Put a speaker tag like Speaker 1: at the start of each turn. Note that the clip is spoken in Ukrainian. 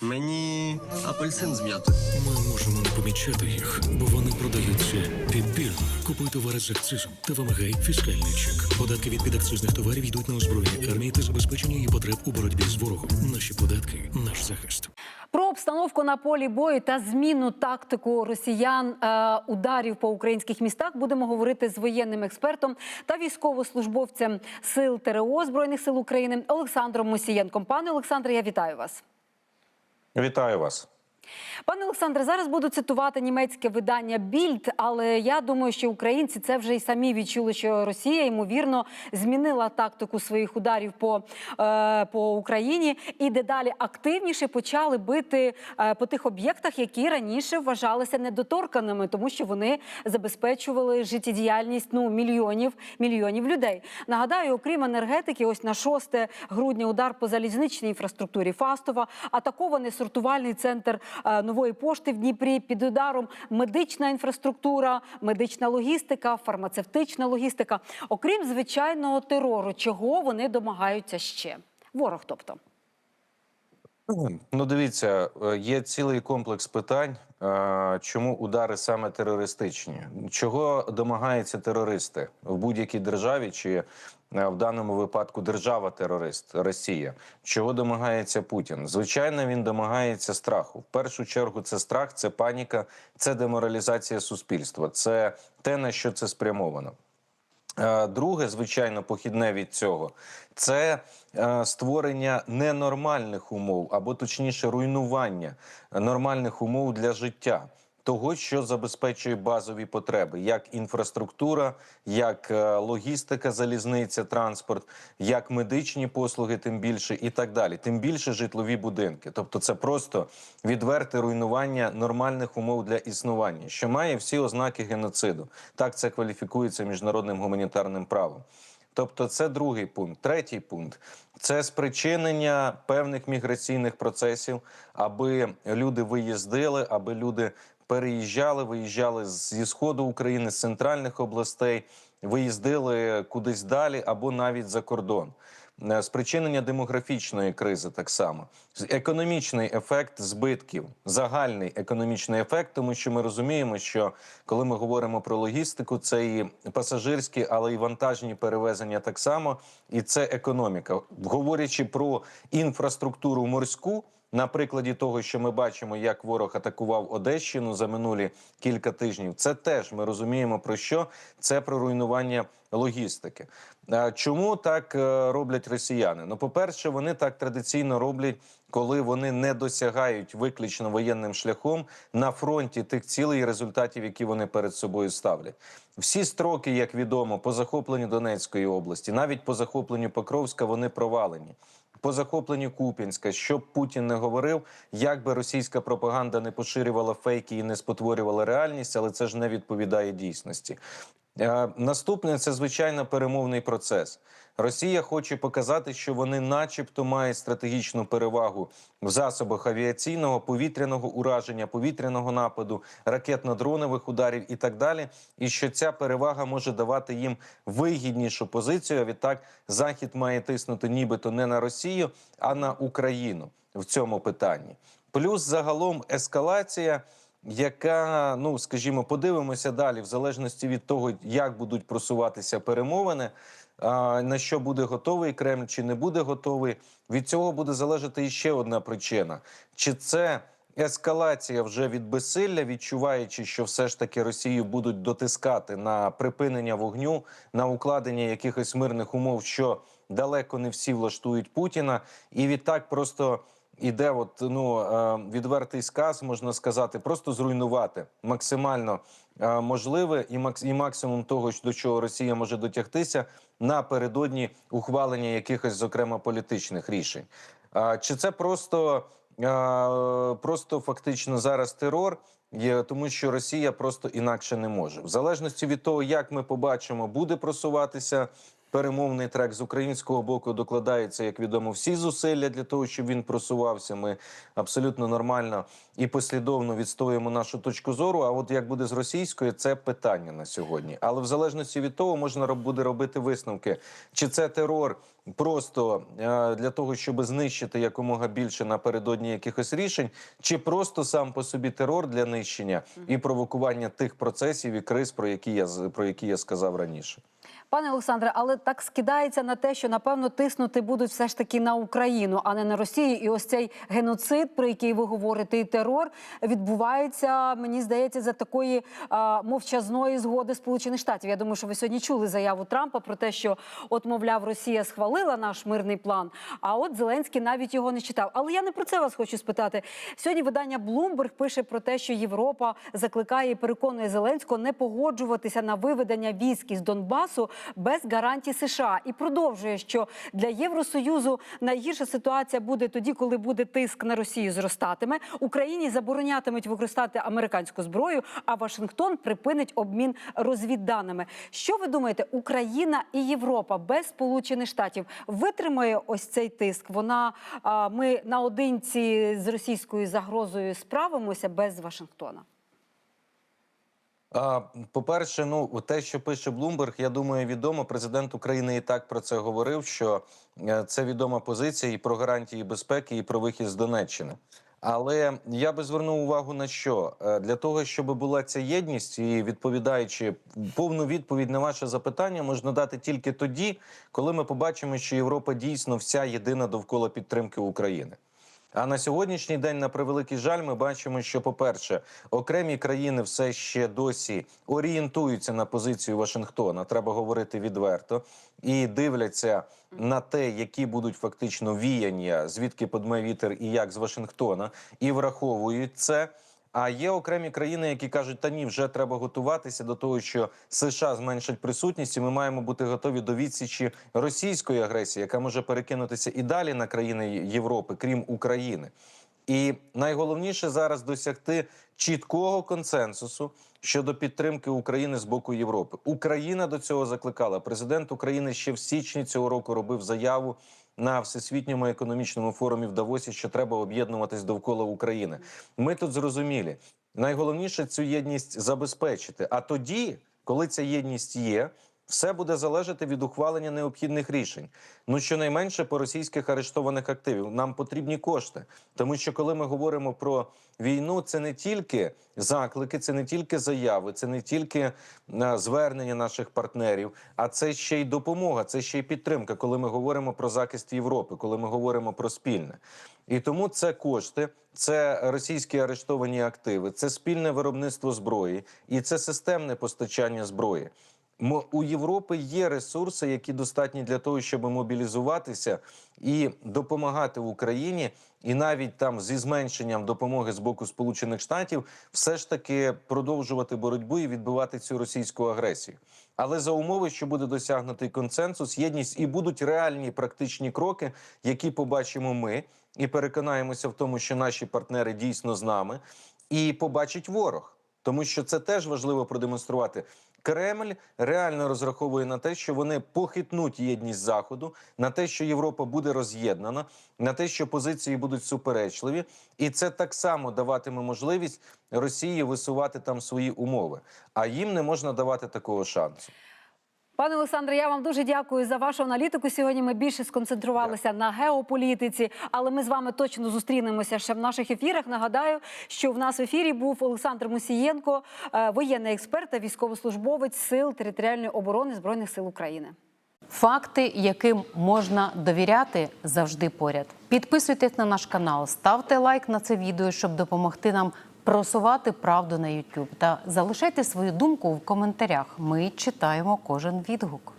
Speaker 1: Мені апельсин з м'ятою.
Speaker 2: Ми можемо не помічати їх, бо вони продаються підбірно. Купуй товари з акцизом та вимагай фіскальний чек. Податки від підакцизних товарів йдуть на озброєння армії та забезпечення її потреб у боротьбі з ворогом. Наші податки наш захист.
Speaker 3: Про обстановку на полі бою та зміну тактику росіян е, ударів по українських містах будемо говорити з воєнним експертом та військовослужбовцем сил ТРО збройних сил України Олександром Мусієнком. Пане Олександре, я вітаю вас.
Speaker 4: Вітаю вас.
Speaker 3: Пане Олександре, зараз буду цитувати німецьке видання Більд, але я думаю, що українці це вже й самі відчули, що Росія ймовірно змінила тактику своїх ударів по, е, по Україні і дедалі активніше почали бити е, по тих об'єктах, які раніше вважалися недоторканими, тому що вони забезпечували життєдіяльність ну мільйонів мільйонів людей. Нагадаю, окрім енергетики, ось на 6 грудня удар по залізничній інфраструктурі Фастова, атакований сортувальний центр нової пошти в Дніпрі. Під ударом медична інфраструктура, медична логістика, фармацевтична логістика. Окрім звичайного терору, чого вони домагаються ще? Ворог, тобто.
Speaker 4: Ну, дивіться, е, є цілий комплекс питань, е, чому удари саме терористичні, чого домагаються терористи в будь-якій державі, чи е, в даному випадку держава-терорист Росія. Чого домагається Путін? Звичайно, він домагається страху. В першу чергу, це страх, це паніка, це деморалізація суспільства. Це те, на що це спрямовано. Е, Друге, звичайно, похідне від цього це е, створення ненормальних умов, або точніше, руйнування нормальних умов для життя. Того, що забезпечує базові потреби, як інфраструктура, як е, логістика, залізниця, транспорт, як медичні послуги, тим більше, і так далі. Тим більше житлові будинки. Тобто, це просто відверте руйнування нормальних умов для існування, що має всі ознаки геноциду. Так це кваліфікується міжнародним гуманітарним правом. Тобто, це другий пункт. Третій пункт це спричинення певних міграційних процесів, аби люди виїздили, аби люди переїжджали, виїжджали зі сходу України, з центральних областей, виїздили кудись далі або навіть за кордон. Е, Спричинення демографічної кризи так само, економічний ефект збитків, загальний економічний ефект, тому що ми розуміємо, що коли ми говоримо про логістику, це і пасажирські, але і вантажні перевезення так само, і це економіка. Говорячи про інфраструктуру морську. На прикладі того, що ми бачимо, як ворог атакував Одещину за минулі кілька тижнів, це теж ми розуміємо про що це про руйнування логістики. Чому так е, роблять росіяни? Ну, по-перше, вони так традиційно роблять, коли вони не досягають виключно воєнним шляхом на фронті тих цілей і результатів, які вони перед собою ставлять. Всі строки, як відомо, по захопленню Донецької області, навіть по захопленню Покровська, вони провалені. По захопленню Куп'янська, що б Путін не говорив, як би російська пропаганда не поширювала фейки і не спотворювала реальність, але це ж не відповідає дійсності. Е, Наступне це звичайно перемовний процес. Росія хоче показати, що вони, начебто, мають стратегічну перевагу в засобах авіаційного, повітряного ураження, повітряного нападу, ракетно-дронових ударів і так далі. І що ця перевага може давати їм вигіднішу позицію. А відтак Захід має тиснути нібито не на Росію, а на Україну в цьому питанні. Плюс загалом ескалація яка, ну скажімо, подивимося далі, в залежності від того, як будуть просуватися перемовини, на що буде готовий Кремль, чи не буде готовий. Від цього буде залежати ще одна причина: чи це ескалація вже від безсилля, відчуваючи, що все ж таки Росію будуть дотискати на припинення вогню, на укладення якихось мирних умов, що далеко не всі влаштують Путіна, і відтак просто. Іде от ну е, відвертий сказ, можна сказати, просто зруйнувати максимально е, можливе і макс і максимум того, до чого Росія може дотягтися напередодні ухвалення якихось, зокрема, політичних рішень. Чи це просто, е, просто фактично зараз терор? Є тому, що Росія просто інакше не може, в залежності від того, як ми побачимо, буде просуватися перемовний трек з українського боку докладаються, як відомо, всі зусилля для того, щоб він просувався. Ми абсолютно нормально і послідовно відстоюємо нашу точку зору. А от як буде з російською, це питання на сьогодні. Але в залежності від того, можна буде робити висновки, чи це терор просто е, для того, щоб знищити якомога більше напередодні якихось рішень, чи просто сам по собі терор для нищення і провокування тих процесів і криз, про які я про які я сказав раніше.
Speaker 3: Пане Олександре, але так скидається на те, що напевно тиснути будуть все ж таки на Україну, а не на Росію. І ось цей геноцид, про який ви говорите, і терор відбувається, мені здається, за такої а, мовчазної згоди Сполучених Штатів. Я думаю, що ви сьогодні чули заяву Трампа про те, що от, мовляв, Росія схвалила наш мирний план. А от Зеленський навіть його не читав. Але я не про це вас хочу спитати. Сьогодні видання Bloomberg пише про те, що Європа закликає і переконує Зеленського не погоджуватися на виведення військ із Донбасу без гарантій США і продовжує, що для Євросоюзу найгірша ситуація буде тоді, коли буде тиск на Росію зростатиме. Україні заборонятимуть використати американську зброю, а Вашингтон припинить обмін розвідданими. Що ви думаєте, Україна і Європа без Сполучених Штатів витримає ось цей тиск? Вона ми наодинці з російською загрозою справимося без Вашингтона.
Speaker 4: По-перше, ну те, що пише Блумберг, я думаю, відомо. Президент України і так про це говорив. Що е, це відома позиція і про гарантії безпеки, і про вихід з Донеччини. Але я би звернув увагу на що Е, для того, щоб була ця єдність, і відповідаючи повну відповідь на ваше запитання, можна дати тільки тоді, коли ми побачимо, що Європа дійсно вся єдина довкола підтримки України. А на сьогоднішній день, на превеликий жаль, ми бачимо, що, по-перше, окремі країни все ще досі орієнтуються на позицію Вашингтона. Треба говорити відверто, і дивляться на те, які будуть фактично віяння, звідки подме вітер і як з Вашингтона, і враховують це. А є окремі країни, які кажуть, та ні, вже треба готуватися до того, що США зменшать присутність, і ми маємо бути готові до відсічі російської агресії, яка може перекинутися і далі на країни Європи, крім України. І найголовніше зараз досягти чіткого консенсусу щодо підтримки України з боку Європи. Україна до цього закликала. Президент України ще в січні цього року робив заяву на всесвітньому економічному форумі в Давосі, що треба об'єднуватись довкола України. Ми тут зрозумілі. Найголовніше цю єдність забезпечити. А тоді, коли ця єдність є, все буде залежати від ухвалення необхідних рішень. Ну щонайменше по російських арештованих активів нам потрібні кошти, тому що коли ми говоримо про війну, це не тільки заклики, це не тільки заяви, це не тільки е, звернення наших партнерів, а це ще й допомога, це ще й підтримка, коли ми говоримо про захист Європи, коли ми говоримо про спільне. І тому це кошти, це російські арештовані активи, це спільне виробництво зброї і це системне постачання зброї. У Європи є ресурси, які достатні для того, щоб мобілізуватися і допомагати Україні, і навіть там зі зменшенням допомоги з боку Сполучених Штатів, все ж таки продовжувати боротьбу і відбивати цю російську агресію. Але за умови, що буде досягнутий консенсус, єдність і будуть реальні практичні кроки, які побачимо ми, і переконаємося в тому, що наші партнери дійсно з нами, і побачить ворог. Тому що це теж важливо продемонструвати. Кремль реально розраховує на те, що вони похитнуть єдність заходу, на те, що Європа буде роз'єднана, на те, що позиції будуть суперечливі, і це так само даватиме можливість Росії висувати там свої умови. А їм не можна давати такого шансу.
Speaker 3: Пане Олександре, я вам дуже дякую за вашу аналітику. Сьогодні ми більше сконцентрувалися на геополітиці, але ми з вами точно зустрінемося ще в наших ефірах. Нагадаю, що в нас в ефірі був Олександр Мусієнко, е, воєнний експерт та військовослужбовець сил територіальної оборони збройних сил України.
Speaker 5: Факти, яким можна довіряти, завжди поряд. Підписуйтесь на наш канал, ставте лайк на це відео, щоб допомогти нам просувати правду на YouTube. Та залишайте свою думку в коментарях. Ми читаємо кожен відгук.